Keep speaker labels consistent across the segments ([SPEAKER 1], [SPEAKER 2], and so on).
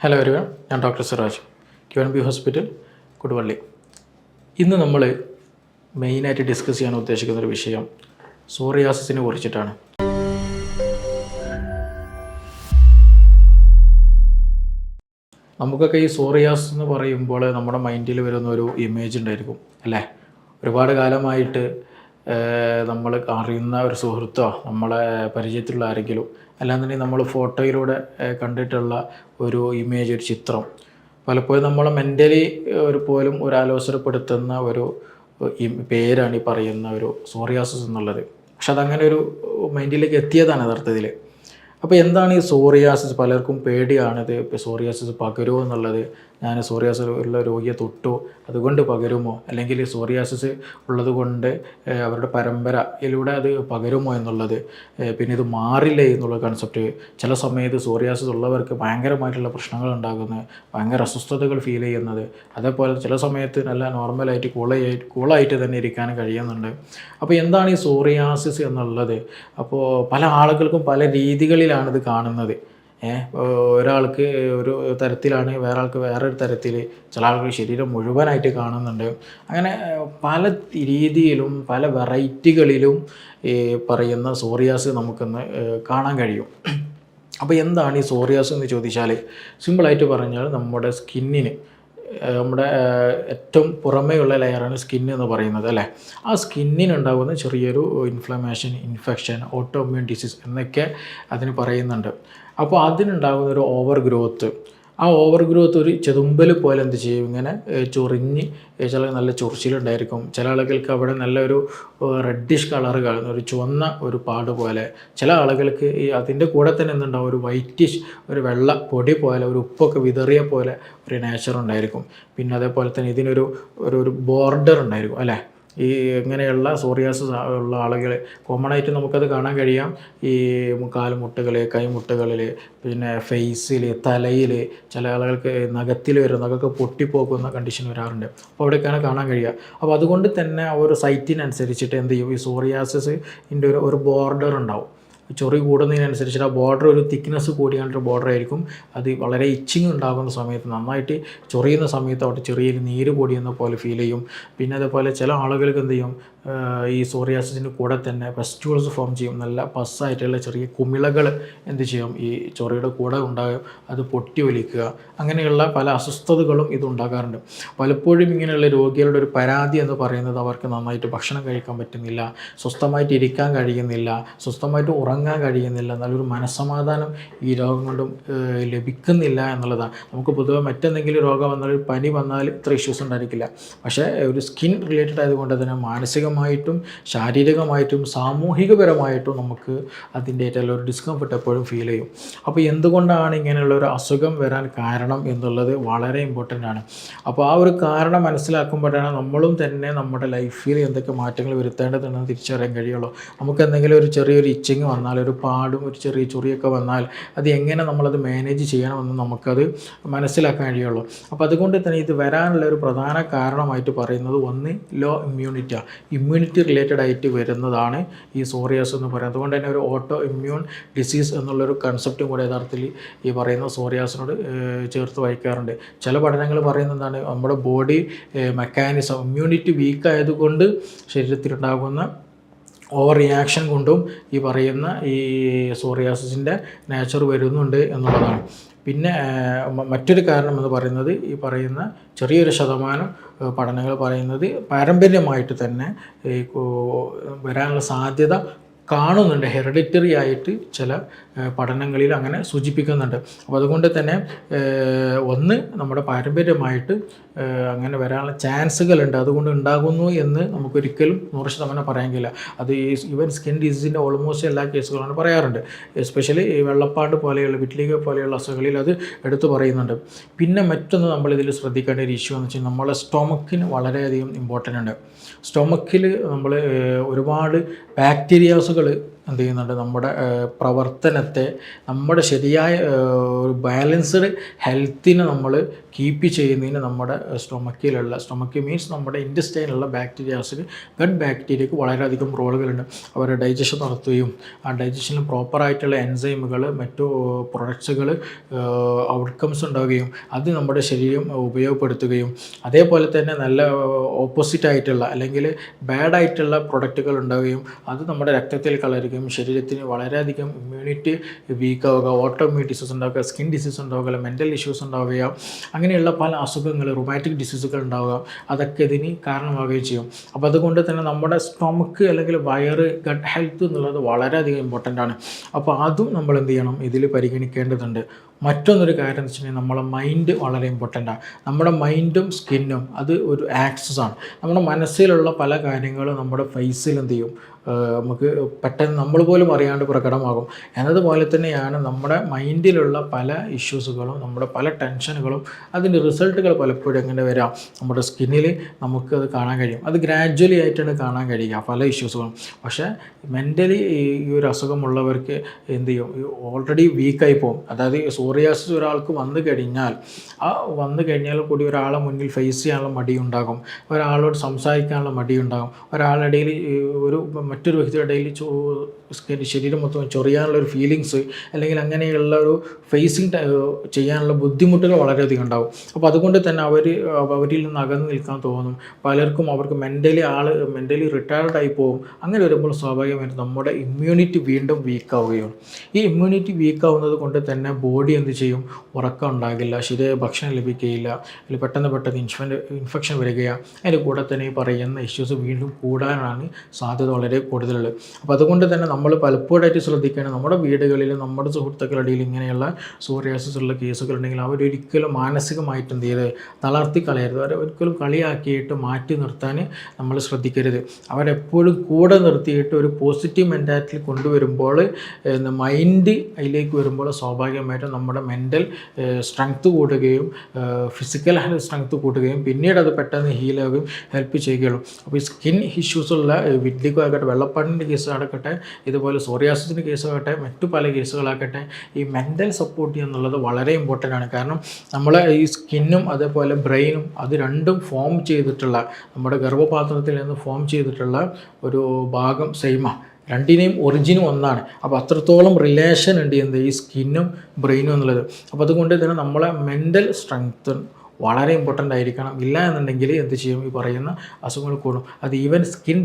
[SPEAKER 1] Hello വരുവ ഞാൻ doctor Siraj Q N B hospital Koduvally ഇന്ന് നമ്മൾ മെയിനായിട്ട് ഡിസ്കസ് ചെയ്യാൻ ഉദ്ദേശിക്കുന്ന ഒരു വിഷയം സോറിയാസിസിനെ കുറിച്ചിട്ടാണ്. നമുക്കൊക്കെ ഈ സോറിയാസ് എന്ന് പറയുമ്പോൾ നമ്മുടെ മൈൻഡിൽ വരുന്ന ഒരു ഇമേജ് ഉണ്ടായിരിക്കും അല്ലേ? ഒരുപാട് കാലമായിട്ട് നമ്മൾ അറിയുന്ന ഒരു സുഹൃത്തോ നമ്മളെ പരിചയത്തിലുള്ള ആരെങ്കിലും അല്ലാന്നുണ്ടെങ്കിൽ നമ്മൾ ഫോട്ടോയിലൂടെ കണ്ടിട്ടുള്ള ഒരു ഇമേജ് ഒരു ചിത്രം. പലപ്പോഴും നമ്മളെ മെന്റലി ഒരു പോലും ഒരു ആലോചനപ്പെടുത്തുന്ന ഒരു പേരാണ് ഈ പറയുന്ന ഒരു സോറിയാസിസ് എന്നുള്ളത്. പക്ഷെ അതങ്ങനെ ഒരു മൈൻഡിലേക്ക് എത്തിയതാണ് യഥാർത്ഥത്തിൽ അപ്പോൾ എന്താണ് ഈ സോറിയാസിസ്? പലർക്കും പേടിയാണിത് ഇപ്പോൾ സോറിയാസിസ് പകരുമോ എന്നുള്ളത്. ഞാൻ സോറിയാസിസ് ഉള്ള രോഗിയെ തൊട്ടോ അതുകൊണ്ട് പകരുമോ? അല്ലെങ്കിൽ സോറിയാസിസ് ഉള്ളത് കൊണ്ട് അവരുടെ പരമ്പരയിലൂടെ അത് പകരുമോ എന്നുള്ളത് പിന്നെ ഇത് മാറില്ലേ എന്നുള്ള കൺസെപ്റ്റ് ചില സമയത്ത് സോറിയാസിസ് ഉള്ളവർക്ക് ഭയങ്കരമായിട്ടുള്ള പ്രശ്നങ്ങൾ ഉണ്ടാകുന്നത് ഭയങ്കര അസ്വസ്ഥതകൾ ഫീൽ ചെയ്യുന്നത്. അതേപോലെ ചില സമയത്ത് നല്ല നോർമലായിട്ട് കൂളായിട്ട് കൂളായിട്ട് തന്നെ ഇരിക്കാൻ കഴിയുന്നുണ്ട്. അപ്പോൾ എന്താണ് ഈ സോറിയാസിസ് എന്നുള്ളത്? അപ്പോൾ പല ആളുകൾക്കും പല രീതികളിലാണ് ഇത് കാണുന്നത്. ഒരാൾക്ക് ഒരു തരത്തിലാണ് വേറെ ആൾക്ക് വേറൊരു തരത്തിൽ ചില ആൾക്ക് ശരീരം മുഴുവനായിട്ട് കാണുന്നുണ്ട്. അങ്ങനെ പല രീതിയിലും പല വെറൈറ്റികളിലും ഈ പറയുന്ന സോറിയാസ് നമുക്കൊന്ന് കാണാൻ കഴിയും. അപ്പോൾ എന്താണ് ഈ സോറിയാസ് എന്ന് ചോദിച്ചാൽ സിമ്പിളായിട്ട് പറഞ്ഞാൽ നമ്മുടെ സ്കിന്നിന് നമ്മുടെ ഏറ്റവും പുറമേയുള്ള ലെയറാണ് സ്കിൻ എന്ന് പറയുന്നത് അല്ലേ? ആ സ്കിന്നിനുണ്ടാകുന്ന ചെറിയൊരു ഇൻഫ്ലമേഷൻ ഇൻഫെക്ഷൻ ഓട്ടോമ്യൂൺ ഡിസീസ് എന്നൊക്കെ അതിന് പറയുന്നുണ്ട്. അപ്പോൾ അതിനുണ്ടാകുന്ന ഒരു ഓവർ ഗ്രോത്ത് ആ ഓവർ ഗ്രോത്ത് ഒരു ചെതുമ്പൽ പോലെ എന്ത് ചെയ്യും? ഇങ്ങനെ ചൊറിഞ്ഞ് ചില നല്ല ചൊറിച്ചിലുണ്ടായിരിക്കും. ചില ആളുകൾക്ക് അവിടെ നല്ലൊരു റെഡിഷ് കളർ കാണുന്ന ഒരു ചുവന്ന ഒരു പാട് പോലെ. ചില ആളുകൾക്ക് ഈ അതിന്റെ കൂടെ തന്നെ എന്തുണ്ടാവും? ഒരു വൈറ്റിഷ് ഒരു വെള്ള പൊടി പോലെ ഒരു ഉപ്പൊക്കെ വിതറിയ പോലെ ഒരു നേച്ചർ ഉണ്ടായിരിക്കും. പിന്നെ അതേപോലെ തന്നെ ഇതിനൊരു ഒരു ബോർഡർ ഉണ്ടായിരിക്കും അല്ലേ? ഈ ഇങ്ങനെയുള്ള സോറിയാസിസ് ഉള്ള ആളുകൾ കോമൺ ആയിട്ട് നമുക്കത് കാണാൻ കഴിയാം. ഈ കാൽമുട്ടുകൾ കൈമുട്ടുകളിൽ പിന്നെ ഫേസിൽ തലയിൽ ചില ആളുകൾക്ക് നഖത്തിൽ വരും നഖമൊക്കെ പൊട്ടിപ്പോക്കുന്ന കണ്ടീഷൻ വരാറുണ്ട്. അപ്പോൾ അവിടെയൊക്കെയാണ് കാണാൻ കഴിയുക. അപ്പോൾ അതുകൊണ്ട് തന്നെ ആ ഒരു സൈറ്റിനനുസരിച്ചിട്ട് എന്ത് ചെയ്യും? ഈ സോറിയാസിന്റെ ഒരു ഒരു ബോർഡർ ഉണ്ടാവും. ചൊറി കൂടുന്നതിനനുസരിച്ച് ആ ബോർഡർ ഒരു തിക്നെസ് കൂടിയാണ്ട് ബോർഡർ ആയിരിക്കും. അത് വളരെ ഇച്ചിങ് ഉണ്ടാകുന്ന സമയത്ത് നന്നായിട്ട് ചൊറിയുന്ന സമയത്ത് അവിടെ ചെറിയൊരു നീര് പൊടിയുന്ന പോലെ ഫീൽ ചെയ്യും. പിന്നെ അതേപോലെ ചില ആളുകൾക്ക് എന്ത് ചെയ്യും? ഈ സോറിയാസിന്റെ കൂടെ തന്നെ പെസ്റ്റ്യൂൾസ് ഫോം ചെയ്യും. നല്ല പസ്സായിട്ടുള്ള ചെറിയ കുമിളകൾ എന്ത് ചെയ്യും? ഈ ചൊറിയുടെ കൂടെ ഉണ്ടാകും. അത് പൊട്ടി ഒലിക്കുക. അങ്ങനെയുള്ള പല അസ്വസ്ഥതകളും ഇതുണ്ടാകാറുണ്ട് പലപ്പോഴും ഇങ്ങനെയുള്ള രോഗികളുടെ ഒരു പരാതി എന്ന് പറയുന്നത് അവർക്ക് നന്നായിട്ട് ഭക്ഷണം കഴിക്കാൻ പറ്റുന്നില്ല സ്വസ്ഥമായിട്ട് ഇരിക്കാൻ കഴിയുന്നില്ല സ്വസ്ഥമായിട്ട് ഉറങ്ങാൻ കഴിയുന്നില്ല നല്ലൊരു മനസ്സമാധാനം ഈ രോഗം കൊണ്ടും ലഭിക്കുന്നില്ല എന്നുള്ളതാണ്. നമുക്ക് പൊതുവെ മറ്റെന്തെങ്കിലും രോഗം വന്നാൽ പനി വന്നാൽ ഇത്ര ഇഷ്യൂസ് ഉണ്ടായിരിക്കില്ല. പക്ഷേ ഒരു സ്കിൻ റിലേറ്റഡ് ആയതുകൊണ്ട് തന്നെ മാനസികമായിട്ടും ശാരീരികമായിട്ടും സാമൂഹികപരമായിട്ടും നമുക്ക് അതിന്റെ ഏറ്റവും ഒരു ഡിസ്കംഫർട്ട് എപ്പോഴും ഫീൽ ചെയ്യും. അപ്പോൾ എന്തുകൊണ്ടാണ് ഇങ്ങനെയുള്ള ഒരു അസുഖം വരാൻ കാരണം എന്നുള്ളത് വളരെ ഇമ്പോർട്ടന്റ് ആണ്. അപ്പോൾ ആ ഒരു കാരണം മനസ്സിലാക്കുമ്പോഴാണ് നമ്മളും തന്നെ നമ്മുടെ ലൈഫിൽ എന്തൊക്കെ മാറ്റങ്ങൾ വരുത്തേണ്ടതുണ്ടെന്ന് തിരിച്ചറിയാൻ കഴിയുള്ളൂ. നമുക്ക് എന്തെങ്കിലും ഒരു ചെറിയൊരു ഇച്ചിങ് വന്നാൽ ഒരു പാടും ഒരു ചെറിയ ചൊറിയൊക്കെ വന്നാൽ അത് എങ്ങനെ നമ്മളത് മാനേജ് ചെയ്യണമെന്ന് നമുക്കത് മനസ്സിലാക്കാൻ കഴിയുള്ളൂ. അപ്പോൾ അതുകൊണ്ട് തന്നെ ഇത് വരാനുള്ള ഒരു പ്രധാന കാരണമായിട്ട് പറയുന്നത് ഒന്ന് ലോ ഇമ്മ്യൂണിറ്റിയാണ് ഇമ്മ്യൂണിറ്റി റിലേറ്റഡ് ആയിട്ട് വരുന്നതാണ് ഈ സോറിയാസ് എന്ന് പറയുന്നത്. അതുകൊണ്ട് തന്നെ ഒരു ഓട്ടോ ഇമ്മ്യൂൺ ഡിസീസ് എന്നുള്ളൊരു കൺസെപ്റ്റും കൂടെ യഥാർത്ഥത്തിൽ ഈ പറയുന്ന സോറിയാസിനോട് ചേർത്ത് വായിക്കാറുണ്ട് ചില പഠനങ്ങൾ പറയുന്നതാണ് നമ്മുടെ ബോഡി മെക്കാനിസം ഇമ്മ്യൂണിറ്റി വീക്ക് ആയതുകൊണ്ട് ശരീരത്തിലുണ്ടാകുന്ന ഓവർ റിയാക്ഷൻ കൊണ്ടും ഈ പറയുന്ന ഈ സോറിയാസിന്റെ നേച്ചർ വരുന്നുണ്ട് എന്നുള്ളതാണ്. പിന്നെ മറ്റൊരു കാരണം എന്ന് പറയുന്നത് ഈ പറയുന്ന ചെറിയൊരു ശതമാനം പഠനങ്ങൾ പറയുന്നത് പാരമ്പര്യമായിട്ട് തന്നെ വരാനുള്ള സാധ്യത കാണുന്നുണ്ട്. ഹെറിഡിറ്ററി ആയിട്ട് ചില പഠനങ്ങളിൽ അങ്ങനെ സൂചിപ്പിക്കുന്നുണ്ട്. അപ്പോൾ അതുകൊണ്ട് തന്നെ ഒന്ന് നമ്മുടെ പാരമ്പര്യമായിട്ട് അങ്ങനെ വരാനുള്ള ചാൻസുകളുണ്ട്. അതുകൊണ്ട് ഉണ്ടാകുന്നു എന്ന് നമുക്കൊരിക്കലും നൂറ് ശതമാനം പറയാൻ കഴിയില്ല. അത് ഈ ഈവൻ സ്കിൻ ഡിസീസിന്റെ ഓൾമോസ്റ്റ് എല്ലാ കേസുകളാണ് പറയാറുണ്ട്. എസ്പെഷ്യലി ഈ വെള്ളപ്പാട് പോലെയുള്ള വിറ്റ്ലിക പോലെയുള്ള അസുഖങ്ങളിൽ അത് എടുത്തു പറയുന്നുണ്ട്. പിന്നെ മറ്റൊന്ന് നമ്മളിതിൽ ശ്രദ്ധിക്കേണ്ട ഒരു ഇഷ്യൂ എന്ന് വെച്ചാൽ നമ്മളെ സ്റ്റൊമക്കിന് വളരെയധികം ഇമ്പോർട്ടന്റ് ഉണ്ട്. സ്റ്റൊമക്കിൽ നമ്മൾ ഒരുപാട് ബാക്ടീരിയാസുകൾ Je. എന്ത് ചെയ്യുന്നുണ്ട്? നമ്മുടെ പ്രവർത്തനത്തെ നമ്മുടെ ശരിയായ ഒരു ബാലൻസ്ഡ് ഹെൽത്തിനെ നമ്മൾ കീപ്പ് ചെയ്യുന്നതിന് നമ്മുടെ സ്റ്റൊമക്കിലുള്ള സ്റ്റൊമക്ക് മീൻസ് നമ്മുടെ ഇൻഡസ്റ്റൈനിലുള്ള ബാക്ടീരിയാസിന് ഗഡ് ബാക്ടീരിയക്ക് വളരെയധികം റോളുകളുണ്ട്. അവർ ഡൈജഷൻ നടത്തുകയും ആ ഡൈജഷനിൽ പ്രോപ്പറായിട്ടുള്ള എൻസൈമുകൾ മറ്റു പ്രൊഡക്ട്സുകൾ ഔട്ട്കംസ് ഉണ്ടാവുകയും അത് നമ്മുടെ ശരീരം ഉപയോഗപ്പെടുത്തുകയും അതേപോലെ തന്നെ നല്ല ഓപ്പോസിറ്റ് ആയിട്ടുള്ള അല്ലെങ്കിൽ ബാഡ് ആയിട്ടുള്ള പ്രൊഡക്റ്റുകൾ ഉണ്ടാവുകയും അത് നമ്മുടെ രക്തത്തിൽ കലരുകയും ശരീരത്തിന് വളരെയധികം ഇമ്മ്യൂണിറ്റി വീക്കാവുക ഓട്ടോമ്യൂൺ ഡിസീസ് ഉണ്ടാവുക സ്കിൻ ഡിസീസ് ഉണ്ടാവുക മെന്റൽ ഇഷ്യൂസ് ഉണ്ടാവുക അങ്ങനെയുള്ള പല അസുഖങ്ങൾ റൊമാറ്റിക് ഡിസീസുകൾ ഉണ്ടാവുക അതൊക്കെ ഇതിന് കാരണമാവുകയും ചെയ്യും. അപ്പോൾ അതുകൊണ്ട് തന്നെ നമ്മുടെ സ്റ്റൊമക്ക് അല്ലെങ്കിൽ വയറ് ഗട്ട് ഹെൽത്ത് എന്നുള്ളത് വളരെയധികം ഇമ്പോർട്ടന്റ് ആണ്. അപ്പോൾ അതും നമ്മൾ എന്ത് ചെയ്യണം? ഇതിൽ പരിഗണിക്കേണ്ടതുണ്ട്. മറ്റൊന്നൊരു കാര്യം എന്ന് വെച്ചിട്ടുണ്ടെങ്കിൽ നമ്മളെ മൈൻഡ് വളരെ ഇമ്പോർട്ടന്റ് ആണ് നമ്മുടെ മൈൻഡും സ്കിന്നും അത് ഒരു ആക്സസ് ആണ്. നമ്മുടെ മനസ്സിലുള്ള പല കാര്യങ്ങളും നമ്മുടെ ഫേസിൽ എന്ത് ചെയ്യും? നമുക്ക് പെട്ടെന്ന് നമ്മൾ പോലും അറിയാണ്ട് പ്രകടമാകും. എന്നതുപോലെ തന്നെയാണ് നമ്മുടെ മൈൻഡിലുള്ള പല ഇഷ്യൂസുകളും നമ്മുടെ പല ടെൻഷനുകളും അതിന്റെ റിസൾട്ടുകൾ പലപ്പോഴും എങ്ങനെ വരാം? നമ്മുടെ സ്കിന്നിൽ നമുക്ക് അത് കാണാൻ കഴിയും. അത് ഗ്രാജ്വലി ആയിട്ടാണ് കാണാൻ കഴിയുക പല ഇഷ്യൂസുകളും പക്ഷേ മെന്റലി ഈ ഒരു അസുഖമുള്ളവർക്ക് എന്ത് ചെയ്യും? ഓൾറെഡി വീക്കായി പോകും. അതായത് സോറിയാസിസ് ഒരാൾക്ക് വന്നു കഴിഞ്ഞാൽ ആ വന്നു കഴിഞ്ഞാൽ കൂടി ഒരാളെ മുന്നിൽ ഫേസ് ചെയ്യാനുള്ള മടിയുണ്ടാകും. ഒരാളോട് സംസാരിക്കാനുള്ള മടിയുണ്ടാകും. ഇടയിൽ ഒരു മറ്റൊരു വ്യക്തിയുടെ ഇടയിൽ ശരീരം മൊത്തം ചൊറിയാനുള്ള ഒരു ഫീലിങ്സ് അല്ലെങ്കിൽ അങ്ങനെയുള്ള ഒരു ഫേസിങ് ചെയ്യാനുള്ള ബുദ്ധിമുട്ടുകൾ വളരെയധികം ഉണ്ടാകും. അപ്പോൾ അതുകൊണ്ട് തന്നെ അവർ അവരിൽ നിന്ന് അകന്ന് നിൽക്കാൻ തോന്നും. പലർക്കും അവർക്ക് മെന്റലി ആൾ മെന്റലി റിട്ടയർഡ് ആയി പോകും. അങ്ങനെ വരുമ്പോൾ സ്വാഭാവികമായിട്ടും നമ്മുടെ ഇമ്മ്യൂണിറ്റി വീണ്ടും വീക്കാവുകയാണ് ഈ ഇമ്മ്യൂണിറ്റി വീക്കാവുന്നത് കൊണ്ട് തന്നെ ബോഡി എന്ത് ചെയ്യും? ഉറക്കം ഉണ്ടാകില്ല ശരിയായ ഭക്ഷണം ലഭിക്കുകയില്ല അല്ലെങ്കിൽ പെട്ടെന്ന് പെട്ടെന്ന് ഇൻഫൻ ഇൻഫെക്ഷൻ വരികയാണ് അതിന്റെ കൂടെ തന്നെ ഈ പറയുന്ന ഇഷ്യൂസ് വീണ്ടും കൂടാനാണ് സാധ്യത വളരെ കൂടുതലുള്ളത്. അപ്പോൾ അതുകൊണ്ട് തന്നെ നമ്മൾ പലപ്പോഴായിട്ട് ശ്രദ്ധിക്കുകയാണ് നമ്മുടെ വീടുകളിൽ നമ്മുടെ സുഹൃത്തുക്കളുടെ ഇടയിൽ ഇങ്ങനെയുള്ള സോറിയാസിസ് ഉള്ള കേസുകൾ ഉണ്ടെങ്കിൽ അവരൊരിക്കലും മാനസികമായിട്ട് എന്ത് ചെയ്ത് തളർത്തി കളയരുത്. അവരെ ഒരിക്കലും കളിയാക്കിയിട്ട് മാറ്റി നിർത്താൻ നമ്മൾ ശ്രദ്ധിക്കരുത്. അവരെപ്പോഴും കൂടെ നിർത്തിയിട്ട് ഒരു പോസിറ്റീവ് മെന്റാലിറ്റി കൊണ്ടുവരുമ്പോൾ മൈൻഡ് അതിലേക്ക് വരുമ്പോൾ സ്വാഭാവികമായിട്ടും നമ്മുടെ മെന്റൽ സ്ട്രെങ്ത് കൂട്ടുകയും ഫിസിക്കൽ ഹെൽത്ത് സ്ട്രെങ്ത് കൂട്ടുകയും പിന്നീട് അത് പെട്ടെന്ന് ഹീലാകുകയും ഹെൽപ്പ് ചെയ്യുകയുള്ളൂ. അപ്പോൾ ഈ സ്കിൻ ഇഷ്യൂസുള്ള വിഡ്ലിക്കോ ആകട്ടെ വെള്ളപ്പാടിന്റെ കേസ് ഇതുപോലെ സോറിയാസിന്റെ കേസാകട്ടെ മറ്റു പല കേസുകളാകട്ടെ ഈ മെന്റൽ സപ്പോർട്ട് എന്നുള്ളത് വളരെ ഇമ്പോർട്ടന്റ് ആണ്. കാരണം നമ്മൾ ഈ സ്കിന്നും അതേപോലെ ബ്രെയിനും അത് രണ്ടും ഫോം ചെയ്തിട്ടുള്ള നമ്മുടെ ഗർഭപാത്രത്തിൽ നിന്ന് ഫോം ചെയ്തിട്ടുള്ള ഒരു ഭാഗം സെയിമാണ് രണ്ടിനെയും ഒറിജിനും ഒന്നാണ്. അപ്പോൾ അത്രത്തോളം റിലേഷൻ ഉണ്ട് എന്ത്? ഈ സ്കിന്നും ബ്രെയിനും എന്നുള്ളത്. അപ്പോൾ അതുകൊണ്ട് തന്നെ നമ്മളെ മെന്റൽ സ്ട്രെങ്ത് വളരെ ഇമ്പോർട്ടന്റ് ആയിരിക്കണം. ഇല്ല എന്നുണ്ടെങ്കിൽ എന്ത് ചെയ്യും? ഈ പറയുന്ന അസുഖങ്ങൾ കൂടും. അത് ഈവൻ സ്കിൻ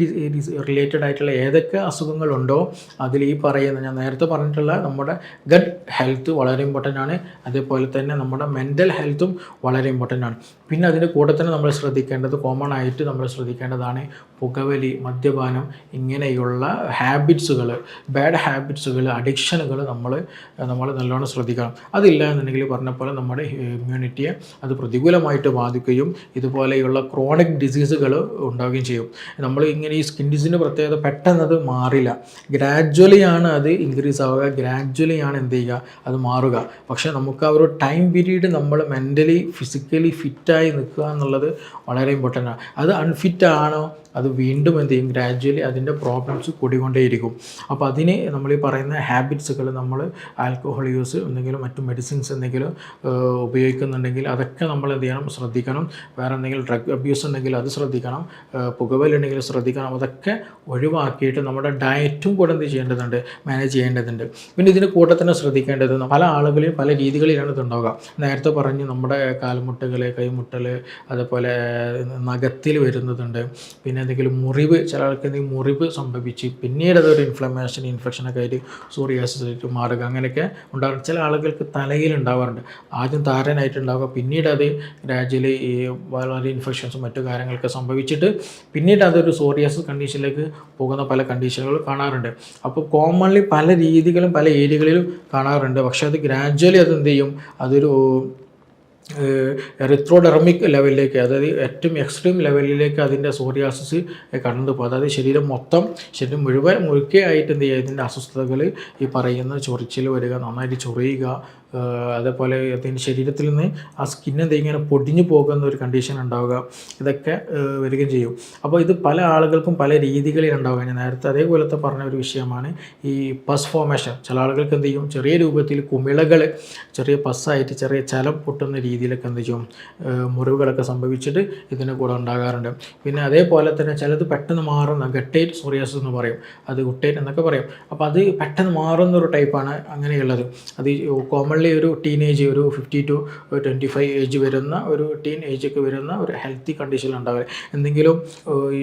[SPEAKER 1] റിലേറ്റഡ് ആയിട്ടുള്ള ഏതൊക്കെ അസുഖങ്ങളുണ്ടോ അതിൽ ഈ പറയുന്ന ഞാൻ നേരത്തെ പറഞ്ഞിട്ടുള്ള നമ്മുടെ ഗഡ് ഹെൽത്ത് വളരെ ഇമ്പോർട്ടന്റ് ആണ്. അതേപോലെ തന്നെ നമ്മുടെ മെന്റൽ ഹെൽത്തും വളരെ ഇമ്പോർട്ടന്റ് ആണ്. പിന്നെ അതിന്റെ കൂടെ തന്നെ നമ്മൾ ശ്രദ്ധിക്കേണ്ടത് കോമൺ ആയിട്ട് നമ്മൾ ശ്രദ്ധിക്കേണ്ടതാണ് പുകവലി മദ്യപാനം ഇങ്ങനെയുള്ള ഹാബിറ്റ്സുകൾ ബാഡ് ഹാബിറ്റ്സുകൾ അഡിക്ഷനുകൾ നമ്മൾ നമ്മൾ നല്ലോണം ശ്രദ്ധിക്കണം. അതില്ല എന്നുണ്ടെങ്കിൽ പറഞ്ഞ പോലെ നമ്മുടെ ഇമ്മ്യൂണിറ്റിയെ അത് പ്രതികൂലമായിട്ട് ബാധിക്കുകയും ഇതുപോലെയുള്ള ക്രോണിക് ഡിസീസുകൾ ഉണ്ടാവുകയും ചെയ്യും. നമ്മൾ ഇങ്ങനെ ഈ സ്കിൻ ഡിസീസിന്റെ പ്രത്യേകത പെട്ടെന്ന് അത് മാറില്ല. ഗ്രാജ്വലി ആണ് അത് ഇൻക്രീസ് ആവുക. ഗ്രാജ്വലി ആണ് എന്ത് ചെയ്യുക? അത് മാറുക. പക്ഷേ നമുക്ക് ആ ഒരു ടൈം പീരീഡ് നമ്മൾ മെന്റലി ഫിസിക്കലി ഫിറ്റായി നിൽക്കുക എന്നുള്ളത് വളരെ ഇമ്പോർട്ടന്റ് ആണ്. അത് അൺഫിറ്റ് ആണോ? അത് വീണ്ടും എന്ത് ചെയ്യും? ഗ്രാജ്വലി അതിന്റെ പ്രോബ്ലംസ് കൂടിക്കൊണ്ടേയിരിക്കും. അപ്പോൾ അതിന് നമ്മൾ ഈ പറയുന്ന ഹാബിറ്റ്സുകൾ നമ്മൾ ആൽക്കഹോൾ യൂസ് എന്തെങ്കിലും മറ്റു മെഡിസിൻസ് എന്തെങ്കിലും ഉപയോഗിക്കുന്നുണ്ടെങ്കിൽ അതൊക്കെ നമ്മൾ എന്ത് ചെയ്യണം? ശ്രദ്ധിക്കണം. വേറെ എന്തെങ്കിലും ഡ്രഗ് അബ്യൂസ് ഉണ്ടെങ്കിൽ അത് ശ്രദ്ധിക്കണം. പുകവലുണ്ടെങ്കിൽ ശ്രദ്ധിക്കണം. അതൊക്കെ ഒഴിവാക്കിയിട്ട് നമ്മുടെ ഡയറ്റും കൂടെ എന്ത് ചെയ്യേണ്ടതുണ്ട്? മാനേജ് ചെയ്യേണ്ടതുണ്ട്. പിന്നെ ഇതിന് കൂടെ തന്നെ ശ്രദ്ധിക്കേണ്ടത് പല ആളുകളെയും പല രീതികളിലാണ് ഇതുണ്ടാവുക നേരത്തെ പറഞ്ഞ് നമ്മുടെ കാൽമുട്ടുകൾ കൈമുട്ടൽ അതുപോലെ നഖത്തിൽ വരുന്നതുണ്ട്. പിന്നെ എന്തെങ്കിലും മുറിവ് ചില ആൾക്ക് എന്തെങ്കിലും മുറിവ് സംഭവിച്ച് പിന്നീട് അതൊരു ഇൻഫ്ലമേഷൻ ഇൻഫെക്ഷനൊക്കെ ആയിട്ട് സോറിയാസിലേക്ക് മാറുക. അങ്ങനെയൊക്കെ ഉണ്ടാകും ചില ആളുകൾക്ക് തലയിൽ ഉണ്ടാവാറുണ്ട്. ആദ്യം താരനായിട്ടുണ്ടാവുക പിന്നീട് അത് ഗ്രാജ്വലി ഈ വളരെ ഇൻഫെക്ഷൻസും മറ്റു കാര്യങ്ങളൊക്കെ സംഭവിച്ചിട്ട് പിന്നീട് അതൊരു സോറിയാസിസ് കണ്ടീഷനിലേക്ക് പോകുന്ന പല കണ്ടീഷനുകൾ കാണാറുണ്ട്. അപ്പോൾ കോമൺലി പല രീതികളും പല ഏരിയകളിലും കാണാറുണ്ട്. പക്ഷേ അത് ഗ്രാജ്വലി അത് ചെയ്യും? അതൊരു റിത്രോഡെർമിക് ലെവലിലേക്ക് അതായത് ഏറ്റവും എക്സ്ട്രീം ലെവലിലേക്ക് അതിന്റെ സോറിയാസിസ് കടന്നു പോകും. അതായത് ശരീരം മൊത്തം ശരീരം മുഴുവൻ മുഴുക്കെ ആയിട്ട് എന്ത് ചെയ്യുക ഇതിന്റെ അസ്വസ്ഥതകൾ ഈ പറയുന്ന ചൊറിച്ചിൽ വരിക നന്നായിട്ട് ചൊറിയുക അതേപോലെ അതിന്റെ ശരീരത്തിൽ നിന്ന് ആ സ്കിൻ എന്തെങ്കിലും ഇങ്ങനെ പൊടിഞ്ഞു പോകുന്ന ഒരു കണ്ടീഷൻ ഉണ്ടാവുക ഇതൊക്കെ വരികയും ചെയ്യും. അപ്പോൾ ഇത് പല ആളുകൾക്കും പല രീതികളിൽ ഉണ്ടാവുക. ഞാൻ നേരത്തെ അതേപോലത്തെ പറഞ്ഞ ഒരു വിഷയമാണ് ഈ പസ് ഫോമേഷൻ ചില ആളുകൾക്ക് എന്ത് ചെയ്യും? ചെറിയ രൂപത്തിൽ കുമിളകൾ ചെറിയ പസ്സായിട്ട് ചെറിയ ചലം പൊട്ടുന്ന രീതിയിലൊക്കെ എന്ത് ചെയ്യും? മുറിവുകളൊക്കെ സംഭവിച്ചിട്ട് ഇതിന് കൂടെ ഉണ്ടാകാറുണ്ട്. പിന്നെ അതേപോലെ തന്നെ ചിലത് പെട്ടെന്ന് മാറുന്ന ഗട്ടേറ്റ് സോറിയാസിസ് എന്ന് പറയും. അത് ഗുട്ടേറ്റ് എന്നൊക്കെ പറയും. അപ്പോൾ അത് പെട്ടെന്ന് മാറുന്ന ഒരു ടൈപ്പാണ് അങ്ങനെയുള്ളത്. അത് കോമൺലി ഒരു ടീനേജ് ഒരു fifty to twenty five age വരുന്ന ഒരു ടീൻ ഏജൊക്കെ വരുന്ന ഒരു ഹെൽത്തി കണ്ടീഷനിലുണ്ടാവുക എന്തെങ്കിലും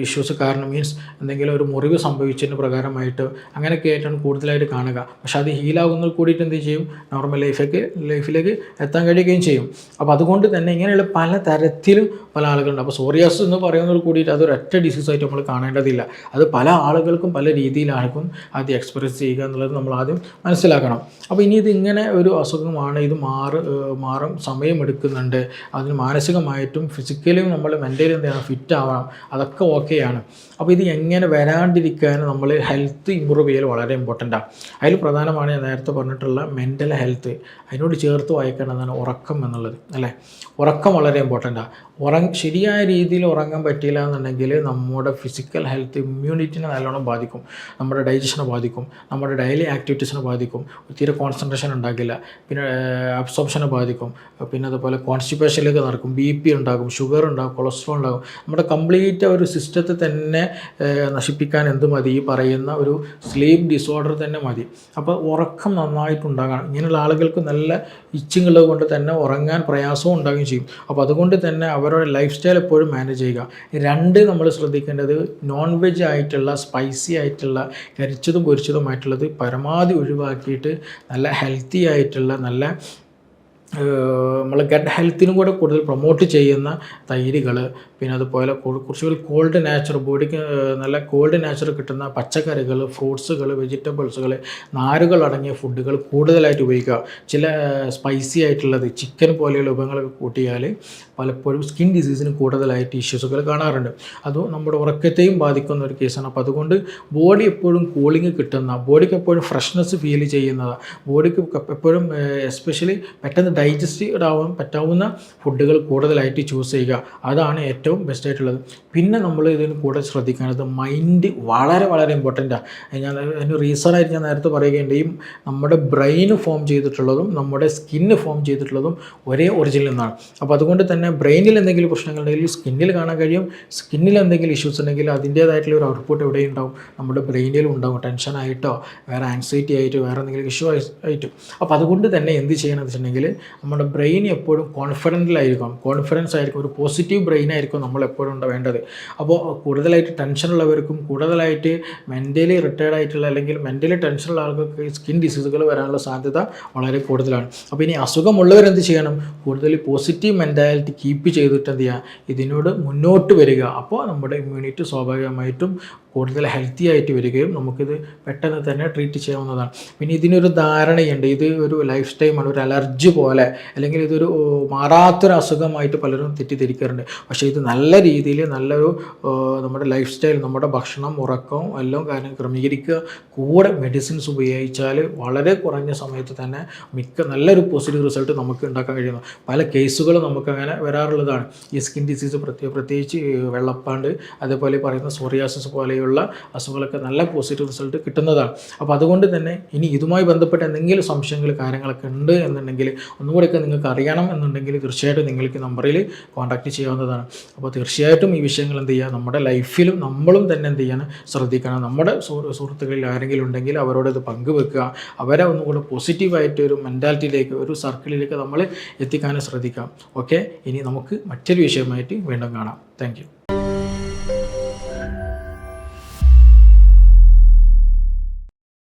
[SPEAKER 1] ഇഷ്യൂസ് കാരണം മീൻസ് എന്തെങ്കിലും ഒരു മുറിവ് സംഭവിച്ചതിന് പ്രകാരമായിട്ട് അങ്ങനെയൊക്കെ ആയിട്ടാണ് കൂടുതലായിട്ട് കാണുക. പക്ഷെ അത് ഹീലാകുന്നതിൽ കൂടിയിട്ട് എന്ത് ചെയ്യും? നോർമൽ ലൈഫൊക്കെ ലൈഫിലേക്ക് എത്താൻ കഴിയുകയും ചെയ്യും. അപ്പോൾ അതുകൊണ്ട് തന്നെ ഇങ്ങനെയുള്ള പല തരത്തിലും പല ആളുകളുണ്ട്. അപ്പോൾ സോറിയാസ് എന്ന് പറയുന്നത് കൂടിയിട്ട് അതൊരു ഒറ്റ ഡിസീസായിട്ട് നമ്മൾ കാണേണ്ടതില്ല. അത് പല ആളുകൾക്കും പല രീതിയിലായിരിക്കും അത് എക്സ്പ്രസ് ചെയ്യുക എന്നുള്ളത് നമ്മൾ ആദ്യം മനസ്സിലാക്കണം. അപ്പോൾ ഇനി ഇത് ഇങ്ങനെ ഒരു അസുഖമാണ്. ഇത് മാറ് മാറും സമയമെടുക്കുന്നുണ്ട് അതിന് മാനസികമായിട്ടും ഫിസിക്കലിയും നമ്മൾ മെന്റലി എന്ത് ചെയ്യണം ഫിറ്റ് ആവണം. അതൊക്കെ ഓക്കെയാണ് അപ്പോൾ ഇത് എങ്ങനെ വരാണ്ടിരിക്കാൻ നമ്മൾ ഹെൽത്ത് ഇമ്പ്രൂവ് ചെയ്യൽ വളരെ ഇമ്പോർട്ടന്റ് ആണ് അതിൽ പ്രധാനമാണ് ഞാൻ നേരത്തെ പറഞ്ഞിട്ടുള്ള മെന്റൽ ഹെൽത്ത് അതിനോട് ചേർത്ത് വായിക്കേണ്ടതാണ് ഉറക്കം എന്നുള്ളത്. അല്ലേ? ഉറക്കം വളരെ ഇമ്പോർട്ടന്റാണ് ഉറങ്ങ ശരിയായ രീതിയിൽ ഉറങ്ങാൻ പറ്റിയില്ല എന്നുണ്ടെങ്കിൽ നമ്മുടെ ഫിസിക്കൽ ഹെൽത്ത് ഇമ്മ്യൂണിറ്റിനെ നല്ലോണം ബാധിക്കും. നമ്മുടെ ഡൈജഷനെ ബാധിക്കും. നമ്മുടെ ഡെയിലി ആക്ടിവിറ്റീസിനെ ബാധിക്കും. തീരെ കോൺസെൻട്രേഷൻ ഉണ്ടാകില്ല. പിന്നെ അബ്സോർപ്ഷനെ ബാധിക്കും. പിന്നെ അതുപോലെ കോൺസ്റ്റിപ്പേഷനിലേക്ക് നടക്കും. ബി പി ഉണ്ടാകും. ഷുഗർ ഉണ്ടാകും. കൊളസ്ട്രോൾ ഉണ്ടാകും. നമ്മുടെ കംപ്ലീറ്റ് ഒരു സിസ്റ്റത്തെ തന്നെ നശിപ്പിക്കാൻ എന്ത് മതി? ഈ പറയുന്ന ഒരു സ്ലീപ്പ് ഡിസോർഡർ തന്നെ മതി. അപ്പോൾ ഉറക്കം നന്നായിട്ടുണ്ടാകണം. ഇങ്ങനെയുള്ള ആളുകൾക്ക് നല്ല ഇച്ചിങ്ങുള്ളത് കൊണ്ട് തന്നെ ഉറങ്ങാൻ പ്രയാസവും ഉണ്ടാകുകയും ചെയ്യും. അപ്പോൾ അതുകൊണ്ട് തന്നെ അവരുടെ ലൈഫ് സ്റ്റൈൽ എപ്പോഴും മാനേജ് ചെയ്യുക. രണ്ട് നമ്മൾ ശ്രദ്ധിക്കേണ്ടത് നോൺ വെജ് ആയിട്ടുള്ള സ്പൈസി ആയിട്ടുള്ള കരിച്ചതും പൊരിച്ചതുമായിട്ടുള്ളത് പരമാവധി ഒഴിവാക്കിയിട്ട് നല്ല ഹെൽത്തി ആയിട്ടുള്ള നല്ല നമ്മൾ ഗഡ് ഹെൽത്തിനും കൂടെ കൂടുതൽ പ്രൊമോട്ട് ചെയ്യുന്ന തൈരുകൾ പിന്നെ അതുപോലെ കുറച്ചുകൂടി കോൾഡ് നാച്ചർ ബോഡിക്ക് നല്ല കോൾഡ് നാച്ചർ കിട്ടുന്ന പച്ചക്കറികൾ ഫ്രൂട്ട്സുകൾ വെജിറ്റബിൾസുകൾ നാരുകൾ അടങ്ങിയ ഫുഡുകൾ കൂടുതലായിട്ട് ഉപയോഗിക്കുക. ചില സ്പൈസി ആയിട്ടുള്ളത് ചിക്കൻ പോലെയുള്ള വിഭവങ്ങളൊക്കെ കൂട്ടിയാൽ പലപ്പോഴും സ്കിൻ ഡിസീസിന് കൂടുതലായിട്ട് ഇഷ്യൂസുകൾ കാണാറുണ്ട്. അതും നമ്മുടെ ഉറക്കത്തെയും ബാധിക്കുന്ന ഒരു കേസാണ് അപ്പോൾ അതുകൊണ്ട് ബോഡി എപ്പോഴും കൂളിംഗ് കിട്ടുന്ന ബോഡിക്ക് എപ്പോഴും ഫ്രഷ്നെസ് ഫീൽ ചെയ്യുന്നത്. ബോഡിക്ക് എപ്പോഴും എസ്പെഷ്യലി പെട്ടെന്ന് ഡൈജസ്റ്റീവ് ആവാൻ പറ്റാവുന്ന ഫുഡുകൾ കൂടുതലായിട്ട് ചൂസ് ചെയ്യുക. അതാണ് ഏറ്റവും ബെസ്റ്റ് ആയിട്ടുള്ളത്. പിന്നെ നമ്മൾ ഇതിന് കൂടെ ശ്രദ്ധിക്കേണ്ടത് മൈൻഡ് വളരെ വളരെ ഇമ്പോർട്ടന്റാണ് ഞാൻ അതിന് റീസണായിട്ട് ഞാൻ നേരത്തെ പറയുകയുണ്ട് ഈ നമ്മുടെ ബ്രെയിൻ ഫോം ചെയ്തിട്ടുള്ളതും നമ്മുടെ സ്കിന്ന് ഫോം ചെയ്തിട്ടുള്ളതും ഒരേ ഒറിജിനിൽ നിന്നാണ് അപ്പോൾ അതുകൊണ്ട് തന്നെ ബ്രെയിനിൽ എന്തെങ്കിലും പ്രശ്നങ്ങളുണ്ടെങ്കിൽ സ്കിന്നിൽ കാണാൻ കഴിയും. സ്കിന്നിൽ എന്തെങ്കിലും ഇഷ്യൂസ് ഉണ്ടെങ്കിൽ അതിന്റേതായിട്ടുള്ള ഒരു ഔട്ട്പുട്ട് എവിടെയും ഉണ്ടാവും. നമ്മുടെ ബ്രെയിനിൽ ഉണ്ടാവും. ടെൻഷൻ ആയിട്ടോ വേറെ ആൻസൈറ്റി ആയിട്ടോ വേറെ എന്തെങ്കിലും ഇഷ്യൂ ആയിട്ടും. അപ്പോൾ അതുകൊണ്ട് തന്നെ എന്ത് ചെയ്യണമെന്ന് വെച്ചിട്ടുണ്ടെങ്കിൽ നമ്മുടെ ബ്രെയിൻ എപ്പോഴും കോൺഫിഡന്റിലായിരിക്കും കോൺഫിഡൻസ് ആയിരിക്കും ഒരു പോസിറ്റീവ് ബ്രെയിൻ ആയിരിക്കും നമ്മൾ എപ്പോഴും ഉണ്ട് വേണ്ടത്. അപ്പോൾ കൂടുതലായിട്ട് ടെൻഷനുള്ളവർക്കും കൂടുതലായിട്ട് മെന്റലി റിട്ടയർഡ് ആയിട്ടുള്ള അല്ലെങ്കിൽ മെന്റലി ടെൻഷനുള്ള ആൾക്കൊക്കെ സ്കിൻ ഡിസീസുകൾ വരാനുള്ള സാധ്യത വളരെ കൂടുതലാണ്. അപ്പോൾ ഇനി അസുഖമുള്ളവരെന്ത് ചെയ്യണം? കൂടുതൽ പോസിറ്റീവ് മെന്റാലിറ്റി കീപ്പ് ചെയ്തിട്ട് എന്ത് ചെയ്യുക ഇതിനോട് മുന്നോട്ട് വരിക. അപ്പോൾ നമ്മുടെ ഇമ്മ്യൂണിറ്റി സ്വാഭാവികമായിട്ടും കൂടുതൽ ഹെൽത്തി ആയിട്ട് വരികയും നമുക്കിത് പെട്ടെന്ന് തന്നെ ട്രീറ്റ് ചെയ്യാവുന്നതാണ്. പിന്നെ ഇതിനൊരു ധാരണയുണ്ട്. ഇത് ഒരു ലൈഫ് സ്റ്റൈമാണ് ഒരു അലർജി പോലെ അല്ലെങ്കിൽ ഇതൊരു മാറാത്തൊരു അസുഖമായിട്ട് പലരും തെറ്റിദ്ധരിക്കാറുണ്ട്. പക്ഷേ ഇത് നല്ല രീതിയിൽ നല്ലൊരു നമ്മുടെ ലൈഫ് സ്റ്റൈൽ നമ്മുടെ ഭക്ഷണം ഉറക്കം എല്ലാം കാര്യം ക്രമീകരിക്കുക. കൂടെ മെഡിസിൻസ് ഉപയോഗിച്ചാൽ വളരെ കുറഞ്ഞ സമയത്ത് തന്നെ മിക്ക നല്ലൊരു പോസിറ്റീവ് റിസൾട്ട് നമുക്ക് ഉണ്ടാക്കാൻ കഴിയുന്നു. പല കേസുകളും നമുക്ക് അങ്ങനെ വരാറുള്ളതാണ്. ഈ സ്കിൻ ഡിസീസ് പ്രത്യേക പ്രത്യേകിച്ച് വെള്ളപ്പാണ്ട് അതേപോലെ പറയുന്ന സോറിയാസിസ് പോലെയുള്ള അസുഖങ്ങളൊക്കെ നല്ല പോസിറ്റീവ് റിസൾട്ട് കിട്ടുന്നതാണ്. അപ്പോൾ അതുകൊണ്ട് തന്നെ ഇനി ഇതുമായി ബന്ധപ്പെട്ട എന്തെങ്കിലും സംശയങ്ങൾ കാര്യങ്ങളൊക്കെ ഉണ്ട് എന്നുണ്ടെങ്കിൽ ഒന്നുകൂടെയൊക്കെ നിങ്ങൾക്ക് അറിയണം എന്നുണ്ടെങ്കിൽ തീർച്ചയായിട്ടും നിങ്ങൾക്ക് നമ്പറിൽ കോൺടാക്റ്റ് ചെയ്യാവുന്നതാണ്. അപ്പോൾ തീർച്ചയായിട്ടും ഈ വിഷയങ്ങൾ എന്ത് ചെയ്യുക? നമ്മുടെ ലൈഫിലും നമ്മളും തന്നെ എന്ത് ചെയ്യണം? ശ്രദ്ധിക്കണം. നമ്മുടെ സുഹൃ- സുഹൃത്തുക്കളിൽ ആരെങ്കിലും ഉണ്ടെങ്കിൽ അവരോട് ഇത് പങ്കുവെക്കുക. അവരെ ഒന്നുകൂടെ പോസിറ്റീവായിട്ട് ഒരു മെന്റാലിറ്റിയിലേക്ക് ഒരു സർക്കിളിലേക്ക് നമ്മൾ എത്തിക്കാനും ശ്രദ്ധിക്കാം. ഓക്കെ ഇനി നമുക്ക് മറ്റൊരു വിഷയമായിട്ട് വീണ്ടും കാണാം. താങ്ക്